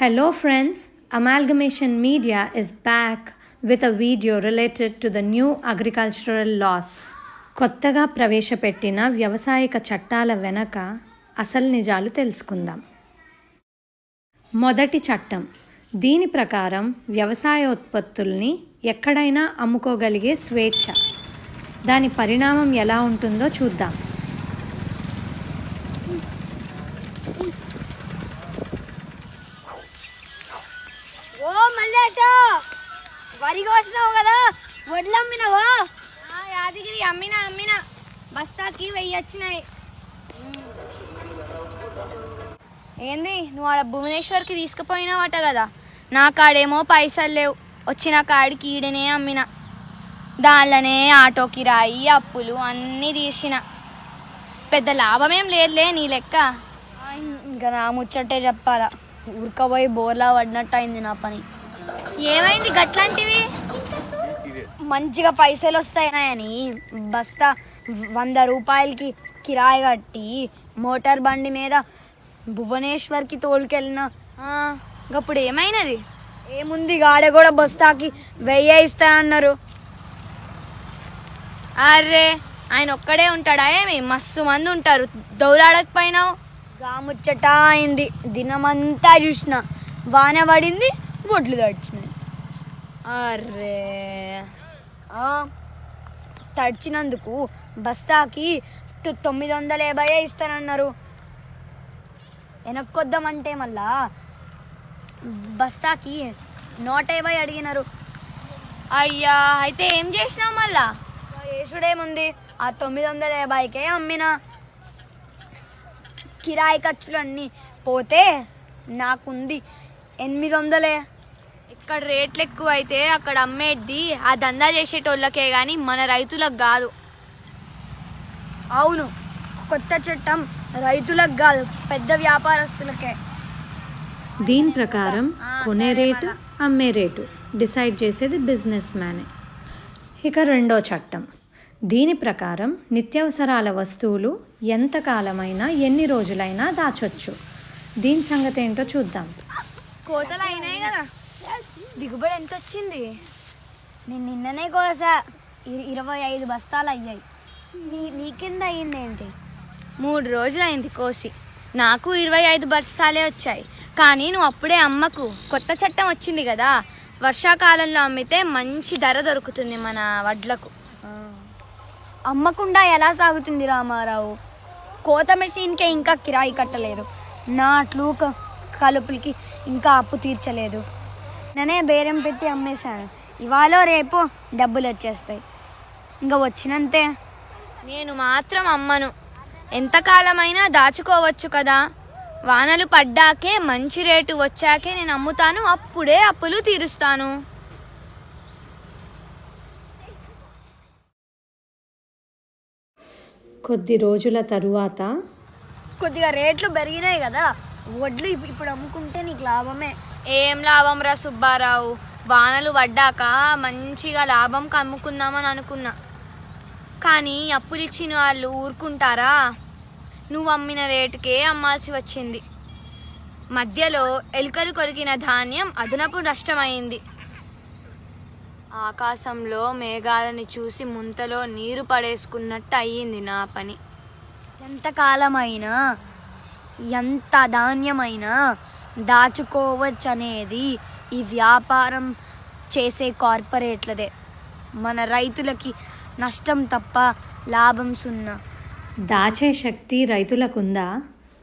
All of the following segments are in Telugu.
Hello, friends. Amalgamation Media is back with a video related to the new agricultural laws. కొత్తగా ప్రవేశపెట్టిన వ్యవసాయక చట్టాల వెనక అసలు నిజాలు తెలుసుకుందాం మొదటి చట్టం దీని ప్రకారం వ్యవసాయ ఉత్పత్తుల్ని ఎక్కడైనా అమ్ముకోగలిగే స్వేచ్ఛ దాని పరిణామం ఎలా ఉంటుందో చూద్దాం వరి కోసినావు కదా? వడ్లు అమ్మినావా యాదగిరి అమ్మినా అమ్మినా. బస్తాకి వెయ్యి వచ్చినాయి. ఏంది నువ్వు ఆడ భువనేశ్వర్కి తీసుకుపోయినావట కదా? నా కాడేమో పైసలు లేవు. వచ్చిన కాడికి ఈడనే అమ్మిన. దానిలోనే ఆటో కిరాయి అప్పులు అన్నీ తీసిన పెద్ద లాభమేం లేదులే నీ లెక్క. ఇంకా నా ముచ్చటే చెప్పాలా. ఉరకపోయి బోర్లా పడినట్టు అయింది నా పని. ఏమైంది గట్లాంటివి? మంచిగా పైసలు వస్తాయని బస్తా వంద రూపాయలకి కిరాయి కట్టి మోటార్ బండి మీద భువనేశ్వర్కి తోలుకెళ్ళిన అప్పుడు ఏమైనది? ఏముంది గాడ కూడా బస్తాకి వెయ్యి ఇస్తా అన్నారు. అరే ఆయన ఒక్కడే ఉంటాడా ఏమి? మస్తు మంది ఉంటారు. దౌలాడకపోయినావు? గాముచ్చట అయింది. దినమంతా చూసిన. వాన పడింది ఒడ్లు తడిచినాయి. అరే. ఆ, తడిచినందుకు బస్తాకి తొమ్మిది వందల యాభై ఇస్తానన్నారు. వెనక్కొద్దామంటే మళ్ళా బస్తాకి నూట యాభై అడిగినారు. అయ్యా అయితే ఏం చేసినావు మళ్ళా? యేసుడేముంది? ఆ తొమ్మిది వందల యాభైకే అమ్మిన. కిరాయి ఖర్చులన్నీ పోతే నాకుంది ఎనిమిది వందలే ఇక్కడ రేట్లు ఎక్కువ అయితే అక్కడ అమ్మేది ఆ దందా చేసేటోళ్ళకే కానీ మన రైతులకు కాదు. అవును కొత్త చట్టం రైతులకు కాదు పెద్ద వ్యాపారస్తులకే. దీని ప్రకారం కొనే రేటు అమ్మే రేటు డిసైడ్ చేసేది బిజినెస్ మ్యానే ఇక రెండో చట్టం. దీని ప్రకారం నిత్యావసరాల వస్తువులు ఎంతకాలమైనా ఎన్ని రోజులైనా దాచొచ్చు. దీని సంగతి ఏంటో చూద్దాం. కోతలు అయినాయి కదా. దిగుబడి ఎంత వచ్చింది నేను నిన్ననే కోసా. ఇరవై ఐదు బస్తాలు అయ్యాయి. నీ నీ కింద అయ్యింది ఏంటి మూడు రోజులు అయింది కోసి. నాకు ఇరవై ఐదు బస్తాలే వచ్చాయి. కానీ నువ్వు అప్పుడే అమ్మకు కొత్త చట్టం వచ్చింది కదా. వర్షాకాలంలో అమ్మితే మంచి ధర దొరుకుతుంది మన వడ్లకు. అమ్మకుండా ఎలా సాగుతుంది రామారావు? కోత మెషిన్కే ఇంకా కిరాయి కట్టలేదు. నాట్లు కలుపులకి ఇంకా అప్పు తీర్చలేదు. నేనే బేరం పెట్టి అమ్మేశాను. ఇవాళ రేపు డబ్బులు వచ్చేస్తాయి. ఇంకా వచ్చినంతే. నేను మాత్రం అమ్మను. ఎంతకాలమైనా దాచుకోవచ్చు కదా. వానలు పడ్డాకే మంచి రేటు వచ్చాకే నేను అమ్ముతాను. అప్పుడే అప్పులు తీరుస్తాను. కొద్ది రోజుల తరువాత కొద్దిగా రేట్లు పెరిగినాయి కదా. వడ్లు ఇప్- ఇప్పుడు అమ్ముకుంటే నీకు లాభమే. ఏం లాభం రా సుబ్బారావు? వానలు పడ్డాక మంచిగా లాభం కమ్ముకుందామని అనుకున్నా. కానీ అప్పులు ఇచ్చిన వాళ్ళు ఊరుకుంటారా? నువ్వు అమ్మిన రేటుకే అమ్మాల్సి వచ్చింది. మధ్యలో ఎలుకలు కొరికిన ధాన్యం అదనపు నష్టమైంది. ఆకాశంలో మేఘాలని చూసి ముంతలో నీరు పడేసుకున్నట్టు అయ్యింది నా పని. ఎంతకాలమైనా ఎంత ధాన్యమైనా దాచుకోవచ్చు అనేది ఈ వ్యాపారం చేసే కార్పొరేట్లదే. మన రైతులకి నష్టం తప్ప లాభం సున్నా. దాచే శక్తి రైతులకుందా?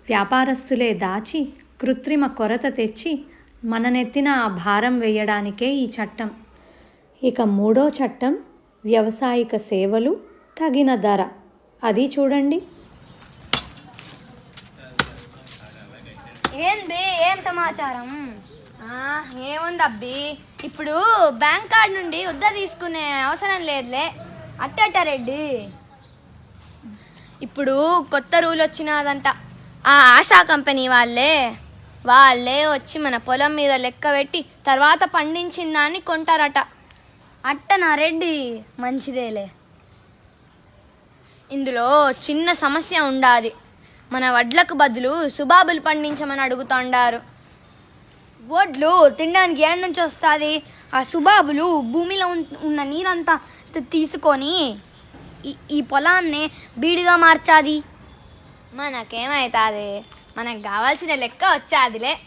వ్యాపారస్తులే దాచి కృత్రిమ కొరత తెచ్చి మన నెత్తిన ఆ భారం వేయడానికే ఈ చట్టం. ఇక మూడో చట్టం వ్యవసాయక సేవలు తగిన ధర. అది చూడండి ఏం బే ఏం సమాచారం. ఏముంది అబ్బి ఇప్పుడు బ్యాంక్ కార్డ్ నుండి వద్ద తీసుకునే అవసరం లేదులే. అట్టట రెడ్డి. ఇప్పుడు కొత్త రూల్ వచ్చినదంట. ఆ ఆశా కంపెనీ వాళ్ళే వాళ్ళే వచ్చి మన పొలం మీద లెక్క పెట్టి తర్వాత పండించిన దాన్ని కొంటారట. అట్టనా రెడ్డి మంచిదేలే. ఇందులో చిన్న సమస్య ఉండాది. మన వడ్లకు బదులు సుబాబులు పండించమని అడుగుతుండారు. వడ్లు తినడానికి ఏడు నుంచి వస్తుంది. ఆ సుబాబులు భూమిలో ఉన్- ఉన్న నీరంతా తీసుకొని ఈ- ఈ పొలాన్ని బీడుగా మార్చాది. మనకేమవుతుంది మనకు కావాల్సిన లెక్క వచ్చాదిలే.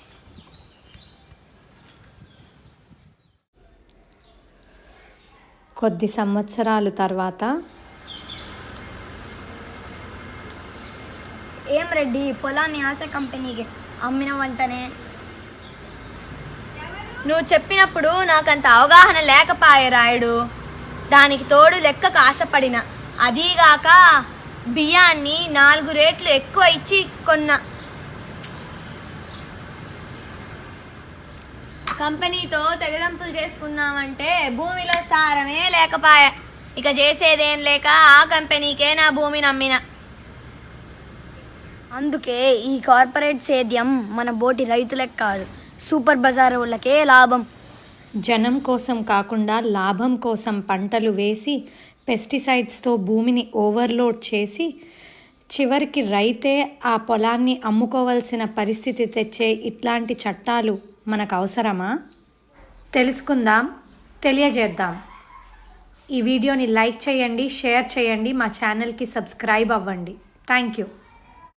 కొద్ది సంవత్సరాలు తర్వాత ఏం రెడ్డి పొలాన్ని ఆశ కంపెనీకి అమ్మిన వెంటనే నువ్వు చెప్పినప్పుడు నాకంత అవగాహన లేకపాయే రాయుడు. దానికి తోడు లెక్కకు ఆశపడిన. అదీగాక బియ్యాన్ని నాలుగు రేట్లు ఎక్కువ ఇచ్చి కొన్న. కంపెనీతో తెగదంపులు చేసుకుందామంటే భూమిలో సారమే లేకపాయ. ఇక చేసేదేం లేక ఆ కంపెనీకే నా భూమిని నమ్మిన. అందుకే ఈ కార్పొరేట్ సేద్యం మన బోటి రైతులకు కాదు సూపర్ బజార్ వాళ్ళకే లాభం. జనం కోసం కాకుండా లాభం కోసం పంటలు వేసి పెస్టిసైడ్స్తో భూమిని ఓవర్లోడ్ చేసి చివరికి రైతే ఆ పొలాన్ని అమ్ముకోవాల్సిన పరిస్థితి తెచ్చే ఇట్లాంటి చట్టాలు మనకు అవసరమా తెలుసుకుందాం తెలియజేద్దాం. ఈ వీడియోని లైక్ చేయండి షేర్ చేయండి మా ఛానల్కి సబ్స్క్రైబ్ అవ్వండి. Thank you.